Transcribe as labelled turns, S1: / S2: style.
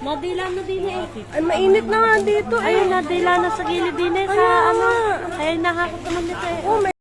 S1: Nadila na din eh.
S2: Ay, mainit na nga dito eh.
S1: Ay, nadila na sa gilid din eh. Sa ano. Ay, nakakot naman nito eh.
S2: Oh,